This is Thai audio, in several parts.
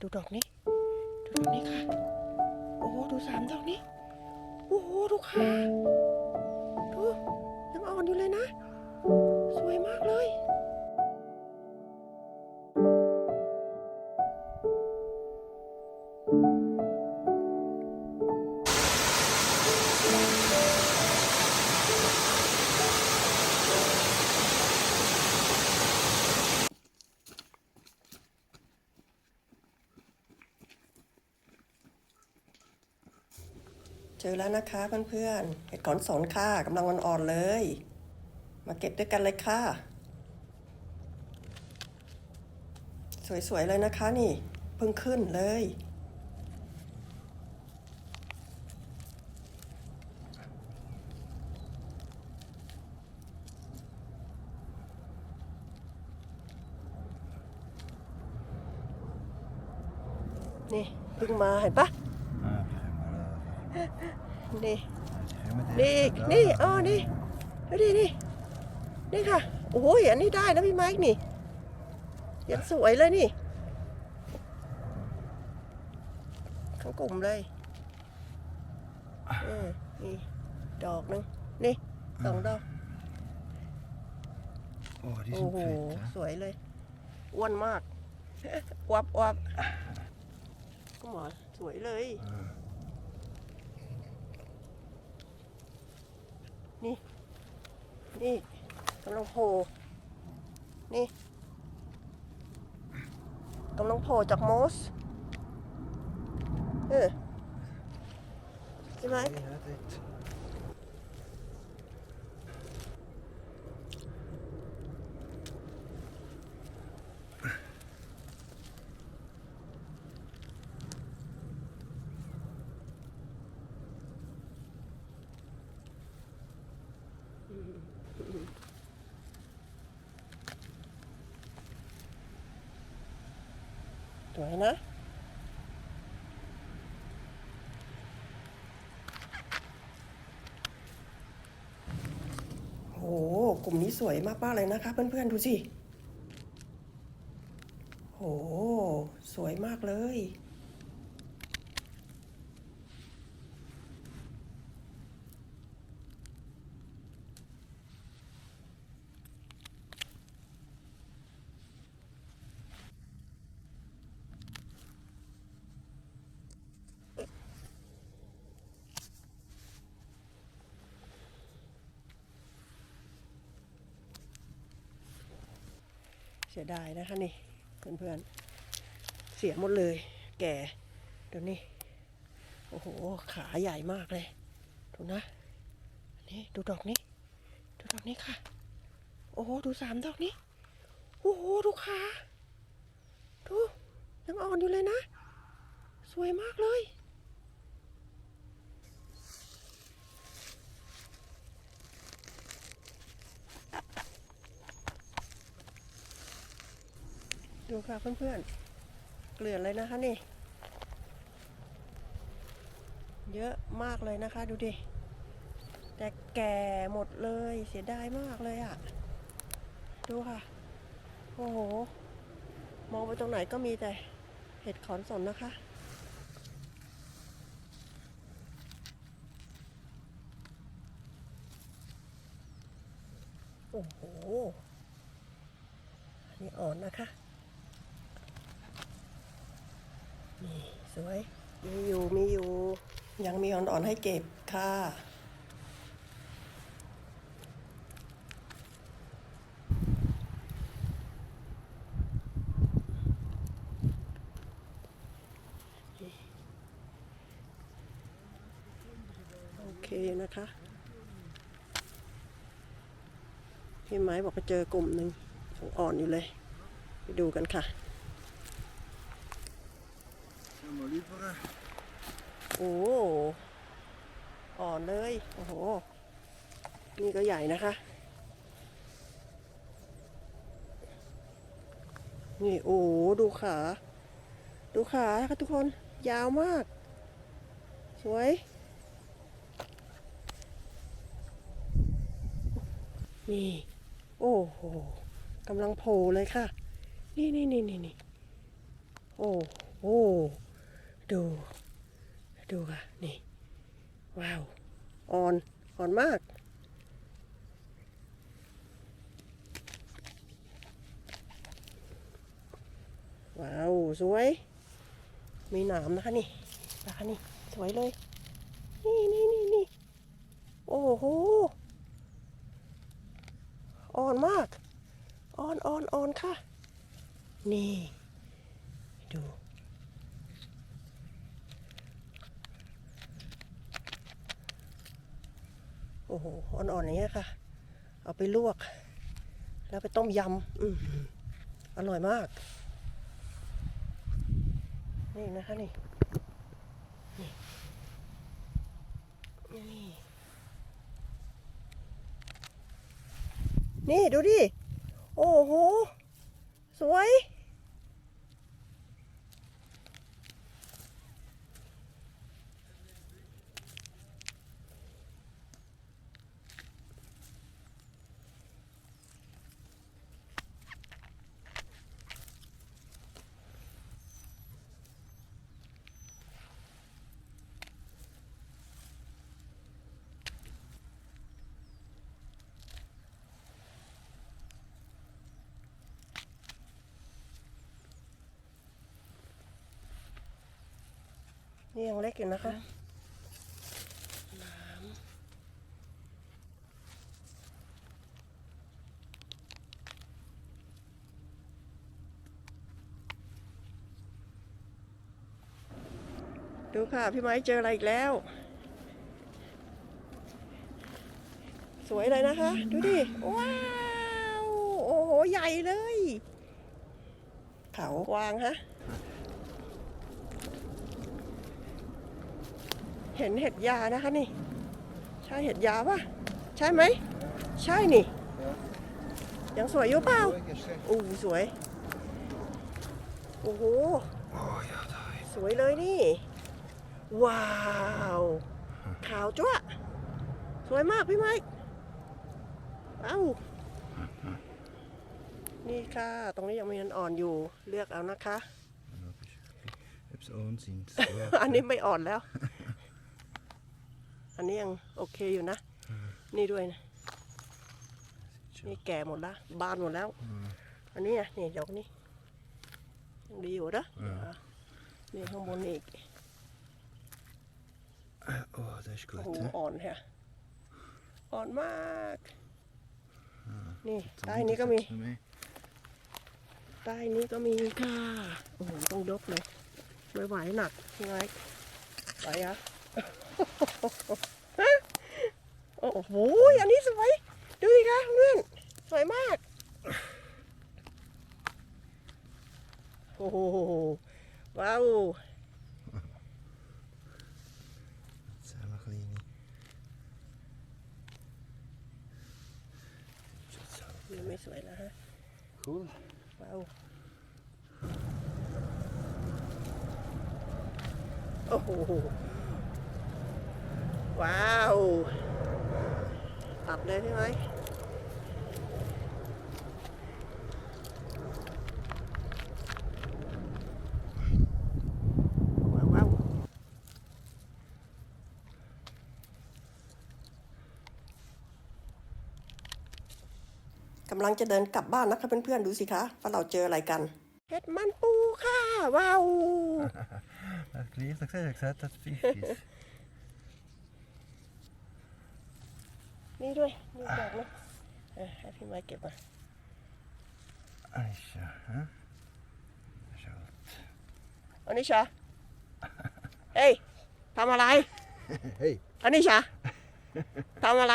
ดูดอกนี้ ดูดอกนี้ค่ะ โอ้โห ดูสามดอกนี้ โอ้โห ดูค่ะ ดูยังอ่อนอยู่เลยนะ สวยมากเลย เจอแล้วนะคะเพื่อนๆเห็ดขอนสนค่ะกำลังอ่อนๆเลย มาเก็บด้วยกันเลยค่ะ สวยๆเลยนะคะนี่เพิ่งขึ้นเลยนี่เพิ่งมาเห็นปะ นี่ Helemaal นี่อีกนี่อ๋อนี่ดูดินี่นี่ค่ะ โอ้ยอันนี้ได้นะพี่ไมค์นี่ยังสวยเลยนี่ทั้งกลุ่มเลยเออนี่ดอกหนึงนี่สองดอก Oh, die โอ้ zijn โห vet, hè? สวยเลยอ้วนมากวับวับก็หมอสวยเลย นี่ นี่กำลังโผล่นี่กำลังโผล่จากมอสเออใช่ไหม สวยนะ โอ้โหกลุ่มนี้สวยมากๆเลยนะคะ เพื่อนๆ ดูสิโอ้โหสวยมากเลย สียดายนะคะนี่เพื่อนๆ เสียหมดเลย แก่เดี๋ยวนี้โอ้โห ขาใหญ่มากเลย ดูนะ นี่ดูดอกนี้ ดูดอกนี้ค่ะ โอ้โห ดูสามดอกนี้ โอ้โห ดูขา ดู ยังอ่อนอยู่เลยนะ สวยมากเลย ดูค่ะเพื่อนๆ เกลื่อนเลยนะคะนี่ เยอะมากเลยนะคะ ดูดิ แต่แก่หมดเลยเสียดายมากเลยอะ่ะ ดูค่ะ โอ้โห มองไปตรงไหนก็มีแต่เห็ดขอนสนนะคะโอ้โห อันนี้อ่อนนะคะ นี่สวย มีอยู่ มีอยู่ ยังมีอ่อนๆให้เก็บค่ะโอเคนะคะ พี่ไม้บอกว่าเจอกลุ่มหนึ่งยังอ่อนอยู่เลย ไปดูกันค่ะ Helemaal liever. โอ้อ่อนเลย โอ้โห นี่ก็ใหญ่นะคะ นี่ โอ้โหดูขา ดูขาค่ะทุกคน ยาวมาก สวย นี่ โอ้โหกำลังโผล่เลยค่ะ นี่นี่นี่นี่นี่โอ้โอ้ ดู ดูค่ะ นี่ ว้าว อ่อน อ่อนมาก ว้าว สวย มีหนามนะคะนี่นะคะนี่ สวยเลย นี่นี่นี่นี่โอ้โห อ่อนมาก อ่อนอ่อนอ่อนค่ะ นี่ ดู อ้โห อ่อนๆอย่างเงี้ยค่ะ เอาไปลวก แล้วไปต้มยำอือร่อยมาก นี่นะคะนี่นี่ นี่ ดูดิ โอ้โห สวย นี่ยังเล็กอยู่นะคะดูค่ะ พี่ไม้เจออะไรอีกแล้ว สวยเลยนะคะ ดูดิ ว้าว โอ้โห ใหญ่เลย เขากวางฮะ เห็นเห็ดยานะคะนี่ ใช่เห็ดยาปะใช่ไหม ใช่นี่ ยังสวยอยู่เปล่า Kijk eens, zeg. อู้สวย โอ้โห Oh ja, daar. สวยเลยนี่ ว้าว ขาวจ้วะสวยมากพี่ไม้เอ้านี่ค่ะ ตรงนี้ยังมีอันอ่อนอยู่ เลือกเอานะคะ Heb ze al zien. อันนี้ไม่อ่อนแล้ว อันนี้ยังโอเคอยู่นะ นี่ด้วยนะนี่แก่หมดละบานหมดแล้ว อันนี้อะนี่ดอกนี้ยังดีอยู่นะอ่านี่ข้างบนอีก Oh, dat is โอ้ goed, โห hè? อ่อนแฮะอ่อนมาก นี่ Dan ใต้ moet นี้ het ก็มี er mee. ใต้นี้ก็มีค่ะ โอ้โห ต้องยกเลย ไม่ไหวหนักพี่ไม้ไหวอะ โอ้โห อันนี้สวย ดูสิคะเพื่อน สวยมาก โอ้โห ว้าว Salmaglini. Dat zou นี่ไม่สวยนะฮะ Cool. ว้าว โอ้โห ว้าว ตัดเลยใช่ไหมว้าวว้าวกำลังจะเดินกลับบ้านนะคะเพื่อนๆ ดูสิคะว่าเราเจออะไรกันเห็ดมันปูค่ะ ว้าว Dat kleurt, ik zei, ik zei dat visjes. นี่ด้วยนี่ดอกนะเออให้พี่ไม้เก็บมา Aisha, hè? Zo. อนิชา เฮ้ยทำอะไร Hey. อนิชา ทำอะไร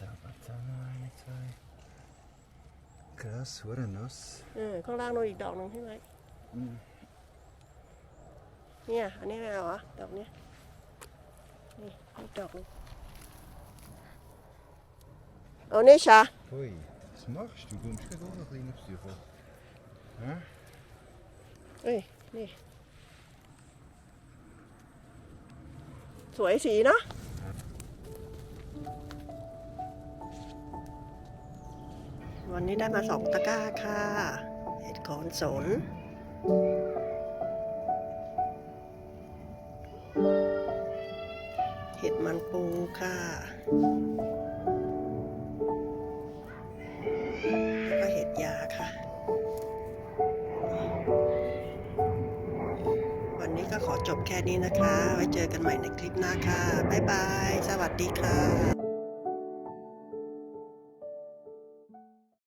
Daar wat dan nou twee. Kras, hoor een nos. เออข้างล่างโน่นอีกดอกหนึ่งพี่ไม้ Mm. เนี่ย อันนี้ไม่เอาเหรอดอกเนี้ย นี่อีกดอกหนึงอนิชา Hoi, dat mag. Du kommst gerade auch ein bisschen aufs Tür. Hä? เอ้ยนี่ สวยสีเนาะวันนี้ได้มาสองตะกร้าค่ะ เห็ดขอนสน ค่ะแล้วก็เห็ดยาค่ะ วันนี้ก็ขอจบแค่นี้นะคะ ไว้เจอกันใหม่ในคลิปหน้าค่ะ บ๊ายบาย สวัสดีค่ะ